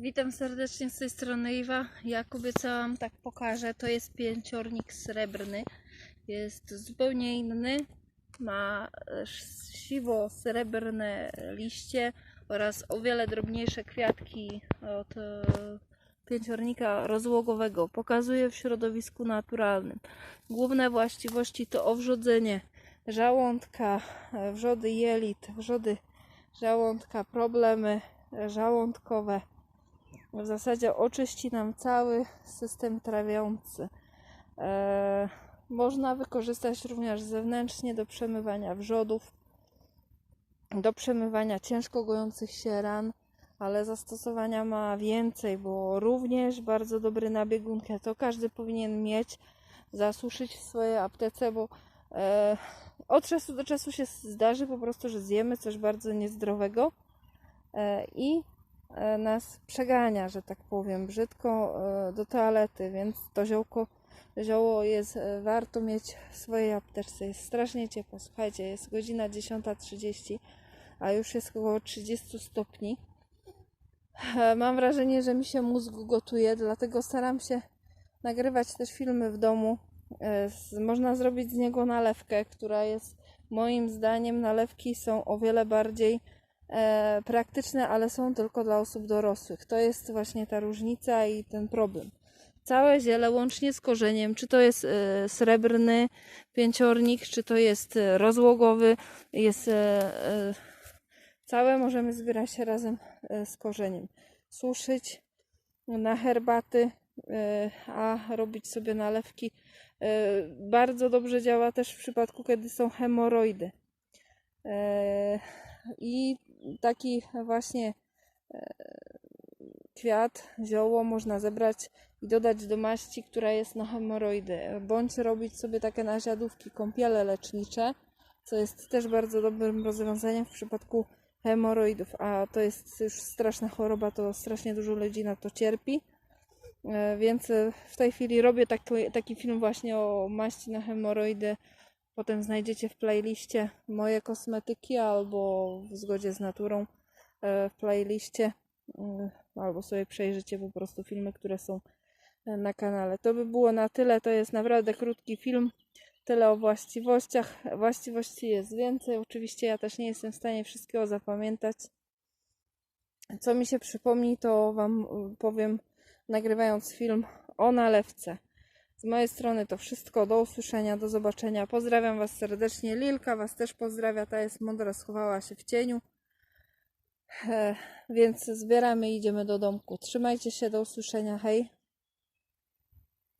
Witam serdecznie z tej strony Iwa. Jak obiecałam, tak pokażę. To jest pięciornik srebrny. Jest zupełnie inny. Ma e, siwo-srebrne liście oraz o wiele drobniejsze kwiatki od e, pięciornika rozłogowego. Pokazuje w środowisku naturalnym. Główne właściwości to owrzodzenie żołądka, e, wrzody jelit, wrzody żołądka, problemy żołądkowe. W zasadzie oczyści nam cały system trawiący. E, można wykorzystać również zewnętrznie do przemywania wrzodów, do przemywania ciężko gojących się ran, ale zastosowania ma więcej, bo również bardzo dobry na biegunkę. To każdy powinien mieć, zasuszyć w swojej aptece, bo e, od czasu do czasu się zdarzy po prostu, że zjemy coś bardzo niezdrowego e, i nas przegania, że tak powiem, brzydko e, do toalety, więc to ziołko, zioło jest e, warto mieć w swojej apteczce. Jest strasznie ciepło. Słuchajcie, jest godzina 10.30, a już jest około 30 stopni. E, Mam wrażenie, że mi się mózg gotuje, dlatego staram się nagrywać też filmy w domu. E, Można zrobić z niego nalewkę, która jest moim zdaniem nalewki są o wiele bardziej e, praktyczne, ale są tylko dla osób dorosłych. To jest właśnie ta różnica i ten problem. Całe ziele łącznie z korzeniem, czy to jest e, srebrny pięciornik, czy to jest e, rozłogowy, jest całe możemy zbierać razem z korzeniem. Suszyć na herbaty, a robić sobie nalewki. Bardzo dobrze działa też w przypadku, kiedy są hemoroidy. I taki właśnie e, kwiat, zioło można zebrać i dodać do maści, która jest na hemoroidy, bądź robić sobie takie naziadówki, kąpiele lecznicze, co jest też bardzo dobrym rozwiązaniem w przypadku hemoroidów, a to jest już straszna choroba, to strasznie dużo ludzi na to cierpi. E, Więc e, w tej chwili robię taki, taki film właśnie o maści na hemoroidy. Potem znajdziecie w playliście moje kosmetyki albo w zgodzie z naturą e, w playliście. e, Albo sobie przejrzycie po prostu filmy, które są e, na kanale. To by było na tyle. To jest naprawdę krótki film. Tyle o właściwościach. Właściwości jest więcej. Oczywiście ja też nie jestem w stanie wszystkiego zapamiętać. Co mi się przypomni, to Wam powiem, nagrywając film o nalewce. Z mojej strony to wszystko. Do usłyszenia, do zobaczenia. Pozdrawiam Was serdecznie. Lilka Was też pozdrawia. Ta jest mądra, schowała się w cieniu. Więc zbieramy i idziemy do domku. Trzymajcie się, do usłyszenia. Hej.